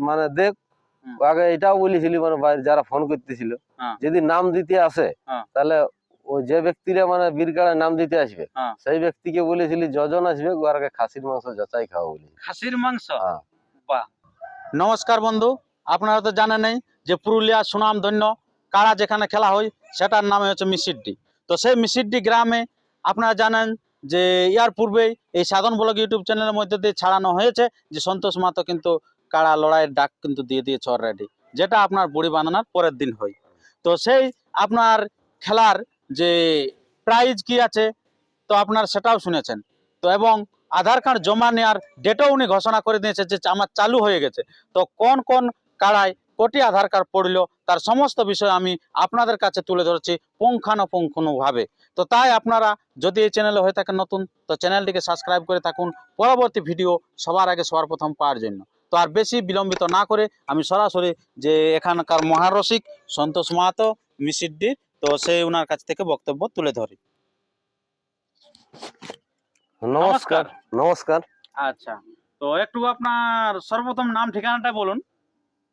মানে দেখ আগে এটাও বলেছিলি মানে বাইরে যারা ফোন করতেছিল হ্যাঁ। যদি নাম দিতে আসে হ্যাঁ। তাহলে ওই যে ব্যক্তিরা মানে বীর নাম দিতে আসবে হ্যাঁ। সেই ব্যক্তিকে বলেছিলি যজন আসবে ওরাকে খাসির মাংস যাচাই খাওয়া বলি খাসির মাংস। নমস্কার বন্ধু আপনারা তো জানেনই যে পুরুলিয়া সুনাম ধন্য কারা যেখানে খেলা হয় সেটার নামে হচ্ছে মিসিড্ডি তো সেই মিসিড্ডি গ্রামে আপনারা জানেন যে ইয়ার পূর্বেই এই সাধন ব্লগ ইউটিউব চ্যানেলের মধ্যে দিয়ে ছাড়ানো হয়েছে যে সন্তোষ মাতো কিন্তু কাড়া লড়াইয়ের ডাক কিন্তু দিয়ে দিয়েছে অলরেডি যেটা আপনার বুড়ি বাঁধানোর পরের দিন হয়। তো সেই আপনার খেলার যে প্রাইজ কি আছে, তো আপনার সেটাও শুনেছেন। তো এবং আধার কার্ড জমা নেওয়ার ডেটও উনি ঘোষণা করে দিয়েছে যে আমার চালু হয়ে গেছে। তো কোন কোন কাড়ায় কোটি আধার কার্ড পড়ল, তার সমস্ত বিষয় আমি আপনাদের কাছে তুলে ধরছি পুঙ্খানুপুঙ্খানুভাবে। তো তাই আপনারা যদি এই চ্যানেলে হয়ে থাকেন নতুন, তো চ্যানেলটিকে সাবস্ক্রাইব করে থাকুন। পরবর্তী ভিডিও সবার আগে সবার প্রথম পাওয়ার জন্য। তো আর বেশি বিলম্বিত না করে আমি সরাসরি যে এখানকার মহারসিক সন্তোষ মাহাতো মিসিদ্দির তো সেই ওনার কাছ থেকে বক্তব্য তুলে ধরি। নমস্কার। নমস্কার। আচ্ছা তো একটু আপনার সর্বপ্রথম নাম ঠিকানাটা বলুন।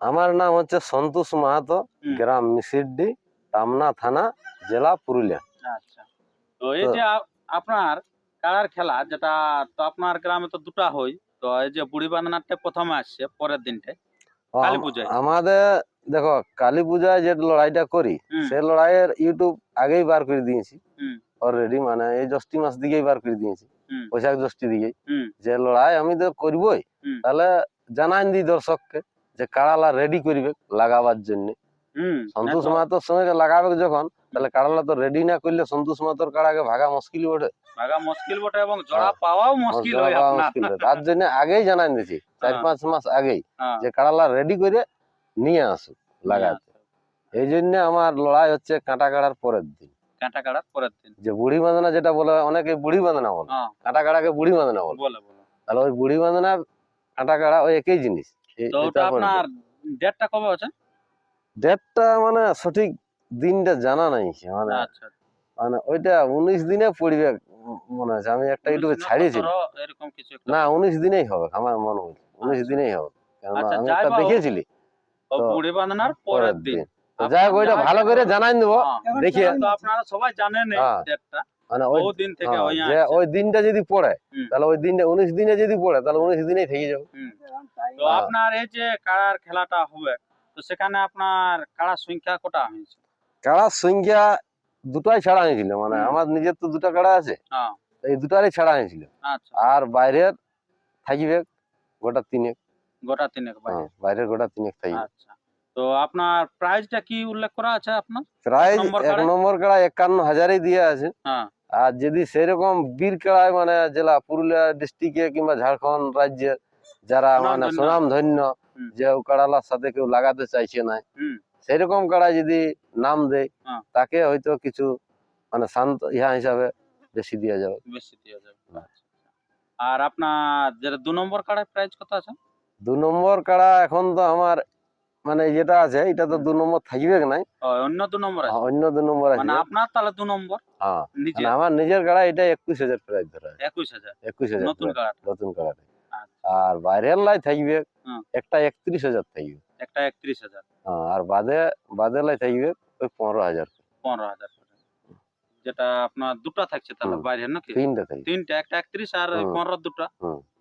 আমার নাম হচ্ছে সন্তোষ মাহাতো গ্রাম মিসিড্ডি টামনা থানা জেলা পুরুলিয়া। আচ্ছা তো এই যে আপনার কাড়ার খেলা যেটা তো আপনার গ্রামে তো দুটা হয় তো এই যে বুড়ি বাঁধনাটা প্রথমে আসছে পরের দিনটা কালী পূজায়। আমাদের দেখো কালী পূজায় যে লড়াইটা করি লড়াইয়ের ইউটিউব আগেই বার করে দিয়েছি। অলরেডি মানে এই জ্যৈষ্ঠী মাস দিকেই বার করে দিয়েছি। বৈশাখ জ্যৈষ্ঠী দিকেই। যে লড়াই আমি তো করবই তাহলে জানাই দিই দর্শককে যে কাড়ালা রেডি করবে লাগাবার জন্য। সন্তোষ মাহাতোর সঙ্গে লাগাবে যখন তাহলে কাড়ালা তো রেডি না করলে সন্তোষ মাহাতোর কাড়াকে ভাগা মুশকিল ওঠে ভাগা মুশকিল বটে এবং জোড়া হ্যাঁ। পাওয়াও মুশকিল হয় আপনার। তার জন্য আগেই জানাই দিয়েছি চার হ্যাঁ। পাঁচ মাস আগেই যে কাড়ালা রেডি করে নিয়ে আসুক লাগাতে। এই জন্য আমার লড়াই হচ্ছে কাঁটা কাড়ার পরের দিন। কাঁটা কাড়ার পরের দিন। যে বুড়ি বাঁধনা যেটা বলে অনেকে বুড়ি বাঁধনা বলে। কাঁটা কাড়াকে বুড়ি বাঁধনা বলে। তাহলে ওই বুড়ি বাঁধনা কাঁটা কাড়া ওই একই জিনিস। তো ওটা আপনার ডেটটা কবে আছে ডেটটা মানে সঠিক দিনটা জানা নাই। মানে আচ্ছা। মানে ওইটা উনিশ দিনে পড়বে মনে আছে আমি একটা ইউটিউবে না ছাড়িয়েছি। সতেরো, এরকম কিছু একটা না উনিশ দিনেই হবে আমার মনে হয় উনিশ আচ্ছা। দিনেই হবে। কেননা আচ্ছা, আমি একটা দেখেছিলি বুড়ি বাঁধনার পরের দিন। যাই হোক ওইটা ভালো করে জানাই দেবো। হ্যাঁ, আপনারা সবাই জানেন এই হ্যাঁ। মানে ওই বহু দিন থেকে হ্যাঁ, ওই দিনটা যদি পড়ে তাহলে ওই দিনটা উনিশ দিনে যদি পড়ে তাহলে উনিশ দিনেই থেকে যাবে। তো। আপনার এই যে কাড়ার খেলাটা হবে তো সেখানে আপনার কাড়ার সংখ্যা কটা হয়েছে? কাড়ার সংখ্যা দুটাই ছাড়া হয়েছিল মানে আমার নিজের তো দুটা কাড়া আছে। হ্যাঁ। এই দুটারই ছাড়া হয়েছিল। আচ্ছা। আর বাইরের থাকবে গোটা তিনেক। গোটা তিনেক হ্যাঁ, বাইরের। গোটা তিনেক থাকবে। আচ্ছা। তো আপনার প্রাইসটা কি উল্লেখ করা আছে আপনার? প্রাইস এক নম্বর কাড়া একান্ন হাজারই দিয়ে আছে। হ্যাঁ। আর যদি সেরকম বীর কাড়ায় মানে জেলা পুরুলিয়া ডিস্ট্রিক্টে কিংবা ঝাড়খণ্ড রাজ্যে যারা মানে সুনাম ধন্য যে ও কাড়ালার সাথে কেউ লাগাতে চাইছে না সেরকম কাড়া যদি নাম দেয় হ্যাঁ। তাকে হয়তো কিছু মানে শান্ত ইহা হিসাবে বেশি দেওয়া যাবে। বেশি দিয়ে যাবে। আচ্ছা, আচ্ছা। আর আপনার যেটা দু নম্বর কাড়ায় প্রাইস কত আছে? দু নম্বর কাড়া এখন তো আমার মানে যেটা আছে এটা তো দু নম্বর থাকবে নাই? অন্য দু নম্বর আছে? অন্য দু নম্বর আছে। মানে আপনার তাহলে দু নম্বর? হ্যাঁ মানে আমার নিজের কাড়া এটা একুশ হাজার প্রাইস ধরা আছে। একুশ হাজার। একুশ হাজার নতুন price, কাড়া নতুন কাড়া আচ্ছা আর বাইরের লাই থাকবে হুম। একটা একত্রিশ হাজার থাকবে। একটা একত্রিশ হাজার। হ্যাঁ, আর বাদে বাদে লাই থাকবে ওই পনেরো হাজার। পনেরো হাজার যেটা আপনার দুটো থাকছে তাহলে হুম। বাইরে নাকি? তিনটা তিনটা একটা একত্রিশ আর পনেরো দুটো।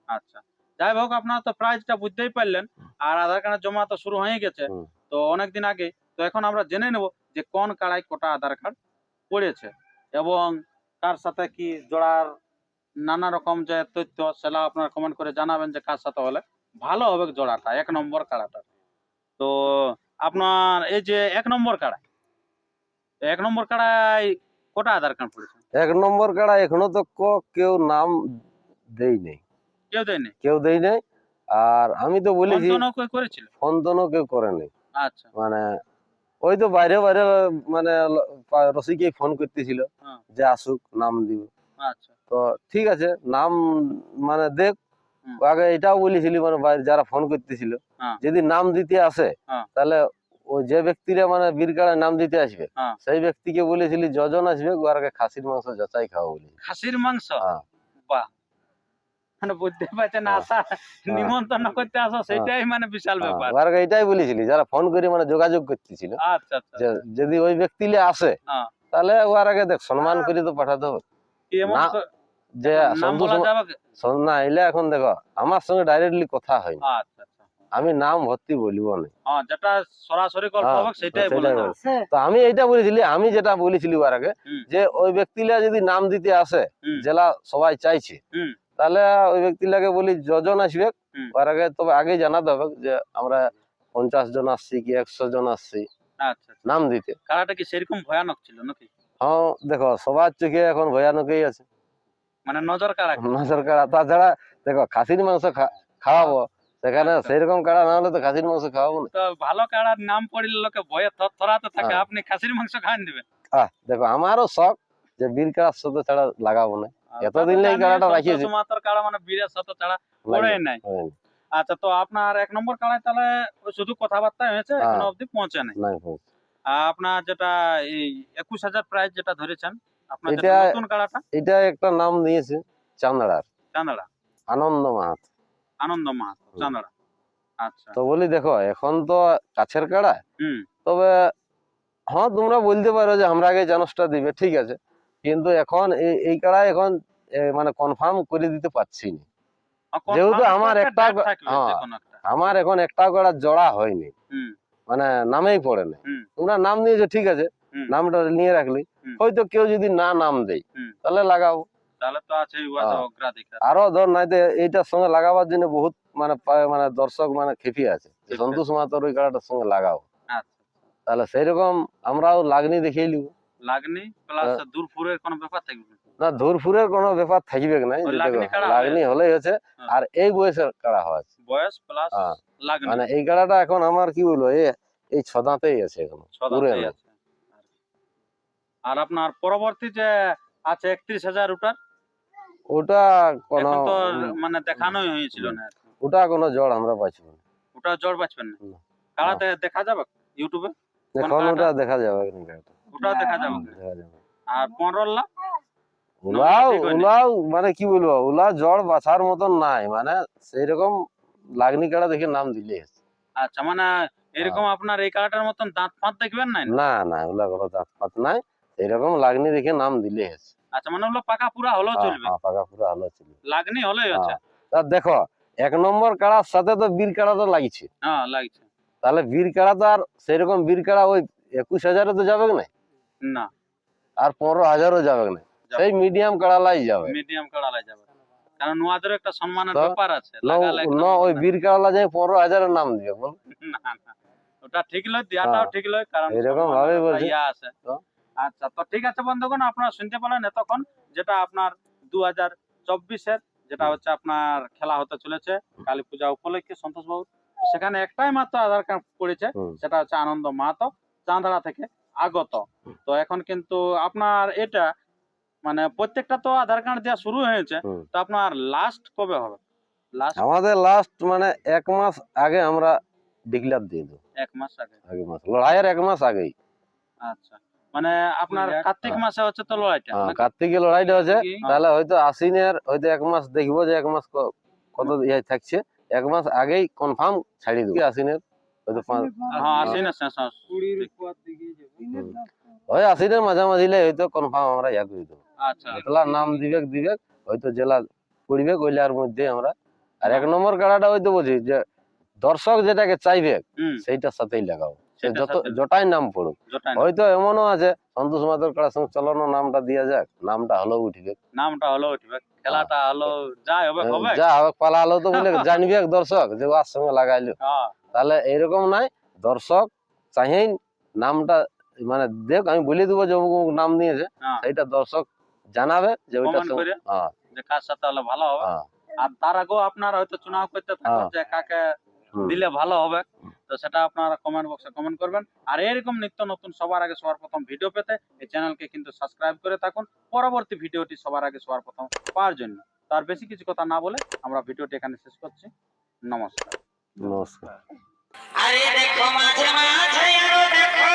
আচ্ছা। যাই হোক আপনার তো প্রাইসটা বুঝতেই পারলেন। আর আধার কার্ডের জমা তো শুরু হয়ে গেছে। তো অনেকদিন আগে তো এখন আমরা জেনে নেব যে কোন কাড়ায় কটা আধার কার্ড পড়েছে। এবং তার সাথে কি জোড়ার নানা রকম যে তথ্য সেটা আপনার কমেন্ট করে জানাবেন যে কার সাথে হলে। ভালো হবে জোড়াটা এক নম্বর কাড়াটা। তো আপনার এই যে এক নম্বর কাড়া এক নম্বর কাড়ায় কটা আধার কার্ড পড়েছে? এক নম্বর কাড়া এখনও তো কেউ নাম দেই নাই। কেউ দেয়নি কেউ দেই নাই। আর আমি তো বলেছি কেউ করেছিল? ফোন টোনও কেউ করে নাই। আচ্ছা। মানে ওই তো বাইরে বাইরে মানে রসিকে ফোন করতেছিল হ্যাঁ। যে আসুক নাম দিব। আচ্ছা। তো ঠিক আছে নাম মানে দেখ আগে এটাও বলেছিলি মানে বাইরে যারা ফোন করতেছিল হ্যাঁ। যদি নাম দিতে আসে হ্যাঁ। তাহলে ওই যে ব্যক্তিরা মানে বীর কাড়ায় নাম দিতে আসবে হ্যাঁ। সেই ব্যক্তিকে বলেছিলি যজন আসবে ওরাকে খাসির মাংস যাচাই খাওয়া বলি খাসির মাংস। বাহ মানে বুঝতে পারছেন হ্যাঁ। আসা নিমন্ত্রণ করতে আসা সেটাই মানে বিশাল ব্যাপার ওর এটাই বলেছিলি যারা ফোন করে মানে যোগাযোগ করতেছিল আচ্ছা আচ্ছা যদি ওই ব্যক্তিলে আসে। তাহলে ওর আগে দেখ সম্মান করে তো পাঠাতে হবে যে না এলে এখন দেখো আমার সঙ্গে ডাইরেক্টলি কথা হয়নি আচ্ছা আচ্ছা। আমি নাম ভর্তি বলব না। হ্যাঁ যেটা সরাসরি গল্প হ্যাঁ, সেটাই। তো আমি এইটা বলেছিলি আমি যেটা বলেছিলি ওর আগে যে ওই ব্যক্তিলা যদি নাম দিতে আসে জেলা সবাই চাইছে তাহলে ওই ব্যক্তিলাকে বলি যজন আসবে। ওর আগে তবে আগে জানাতে হবে যে আমরা পঞ্চাশ জন আসছি কি একশো জন আসছি আচ্ছা। নাম দিতে। খেলাটা কি সেরকম ভয়ানক ছিল নাকি? হ্যাঁ দেখো সবার চোখে এখন ভয়ানকই আছে। মানে নজর কাড়া মাছের কাড়া। তাছাড়া দেখো খাসির মাংস খাওয়াবো। সেখানে আচ্ছা। সেইরকম কাড়া না হলে তো খাসির মাংস খাওয়াবো না। তো ভালো কাড়ার নাম পড়লে লোকে ভয়ে থরাতে থাকে হ্যাঁ। আপনি খাসির মাংস খান দিবেন। আহ দেখো আমারও শখ যে বীর কাড়ার সাথে ছাড়া লাগাবো না। এতদিন এই কাড়াটা রাখিয়েছি। মাত্র কাড়া মানে বীরের সাথে ছাড়া পড়ে নাই। আচ্ছা তো আপনার এক নম্বর কাড়ায় তাহলে শুধু কথাবার্তা হয়েছে হ্যাঁ। এখনও অবধি পৌঁছে নাই। আপনার যেটা এই একুশ হাজার প্রাইস যেটা ধরেছেন এটা- এটা একটা নাম দিয়েছে চান্দাড়ার। চাঁদড়া আনন্দ মাহাত। আনন্দ মাহাতো। আচ্ছা। তো বলি দেখো এখন তো কাছের কাড়া। তবে হ্যাঁ তোমরা বলতে পারো যে আমরা আগে জানসটা দিবে ঠিক আছে। কিন্তু এখন এই কাড়া এখন মানে কনফার্ম করে দিতে পারছি না। যেহেতু আমার একটা হ্যাঁ। একটা। আমার এখন একটা কাড়া জড়া হয়নি। মানে নামেই পড়ে না তোমরা নাম নিয়েছো ঠিক আছে। নামটা নিয়ে রাখলি। হয়তো কেউ যদি না নাম দেয় তাহলে লাগাবো আরও ধর নাইতে এইটার সঙ্গে লাগাবার জন্য বহুত মানে মানে দর্শক মানে খেপি আছে। সন্তোষ মাহাতোর ওই কাড়াটার সঙ্গে লাগাও। আচ্ছা। তাহলে সেই রকম আমরাও লাগনি দেখিয়ে লাগনি প্লাস। দূরপুরের কোনো ব্যাপার থাকবে না। না কোনো ব্যাপার থাকবে নাই? লাগনি দেখো, কাড়া লাগনি হলেই হচ্ছে হ্যাঁ। আর এই বয়সের কাড়া হয়েছে বয়স প্লাস হ্যাঁ। লাগনি। মানে এই কাড়াটা এখন আমার কি বলব এই এই ছদাতেই আছে এখন। পুরে আছে। আর আপনার পরবর্তী যে আছে একত্রিশ হাজার ওটার ওটা কোনো এখন তো মানে দেখানোই হয়েছিল না। ওটা কোনো জড় আমরা পাচ্ছি না। ওটা জোর বাঁচবেন না। না। কারাতে দেখা যাবে ইউটিউবে? এখন? ওটা দেখা যাবে না। ওটাও দেখা যাবে। আর পনেরো লাখ ওলাও ওলাও মানে কি বলব? ওলা জড় বাছার মতন নাই। মানে সেই রকম লাগনি কাড়া দেখে নাম দিলে আচ্ছা মানে এরকম হ্যাঁ। আপনার এই কাটার মতন দাঁত ফাঁত দেখবেন নাই না? না ওলা কোনো দাঁত ফাত নাই। এরকম লাগনি দেখে নাম দিলে আচ্ছা মানে ওগুলো পাকা পুরা হলেও চলবে। পাকা পুরা হলো চলবে। লাগনি হলেই আছে হ্যাঁ। তা দেখো এক নম্বর কাড়ার সাথে তো বীর কাড়া তো লাগছে। হ্যাঁ লাগছে। তাহলে বীর কাড়া তো আর সেরকম বীর কাড়া ওই একুশ হাজারে তো যাবে না না। আর পনেরো হাজারও যাবে না সেই মিডিয়াম কাড়ালাই যাবে। মিডিয়াম কাড়ালাই যাবে। কারণ নোয়াদের একটা সম্মানের ব্যাপার আছে। ন ওই বীর কাড়ালা যাই পনেরো হাজারের নাম দিবে বল। না না। ওটা ঠিক লয় দেওয়াটাও হ্যাঁ। ঠিক লয় কারণ এরকম বলছে। ইয়া আছে? আচ্ছা তো ঠিক আছে বন্ধুগণ আপনারা শুনতে পেলেন এতক্ষণ যেটা আপনার দু হাজার চব্বিশের যেটা হচ্ছে আপনার খেলা হতে চলেছে কালী পূজা উপলক্ষে সন্তোষ বাবু সেখানে একটাই মাত্র আধার কার্ড করেছে সেটা হচ্ছে আনন্দ মাহাতো চাঁদড়া থেকে আগত। তো এখন কিন্তু আপনার এটা মানে প্রত্যেকটা তো আধার কার্ড দেওয়া শুরু হয়েছে। তো আপনার লাস্ট কবে হবে? লাস্ট আমাদের লাস্ট মানে এক মাস আগে আমরা ডিক্লেয়ার দিয়ে দেবো। এক মাস আগে। আগে মাস লড়াইয়ের এক মাস আগেই। আচ্ছা। মানে আপনার হ্যাঁ। কার্তিক মাসে হচ্ছে তো লড়াইটা হ্যাঁ, নাকি? কার্তিকের লড়াইটা হচ্ছে। তাহলে হয়তো আশ্বিনের হয়তো এক মাস দেখব যে এক মাস কত ইয়ে থাকছে। এক মাস আগেই কনফার্ম ছাড়ি দেবো। আশ্বিনের হয়তো হ্যাঁ। ওই মাঝামাঝিলে হয়তো কনফার্ম আমরা ইয়া করে দেবো। আচ্ছা নাম দিবেক দিবেক হয়তো জেলা পড়বে কইলার মধ্যে আমরা। আর এক নম্বর কাড়াটা হয়তো বলছি যে দর্শক যেটাকে চাইবে হুম। সেইটার সাথেই লাগাবো। যত সাথে- নাম পড়ুক হয়তো এমনও আছে সন্তোষ মাতর কাড়ার সঙ্গে চলনো নামটা দিয়া যাক নামটা উঠবে। নামটা হলো উঠবে খেলাটা হলো যাই হবে হবে। যা হবে পালা হলো তো বলে জানবে দর্শক যে ওর সঙ্গে লাগাইলো। হ্যাঁ। তাহলে এইরকম নাই দর্শক চাহেই নামটা মানে দেখ আমি বলে দেবো যে নাম নিয়েছে হ্যাঁ। সেইটা দর্শক জানাবে যে? হ্যাঁ। যে কার সাথে হলে ভালো হবে। হ্যাঁ। আর তার আগেও আপনার হয়তো চুনাও করতে থাকবেন হ্যাঁ। যে কাকে দিলে ভালো হবে। তো সেটা আপনারা কমেন্ট বক্সে কমেন্ট করবেন। আর এরকম নিত্য নতুন সবার আগে সবার প্রথম ভিডিও পেতে এই চ্যানেলকে কিন্তু সাবস্ক্রাইব করে থাকুন। পরবর্তী ভিডিওটি সবার আগে সবার প্রথম পাওয়ার জন্য। তার বেশি কিছু কথা না বলে আমরা ভিডিওটি এখানে শেষ করছি। নমস্কার। নমস্কার। আরে দেখো মাঝে মাঝে আরও দেখো।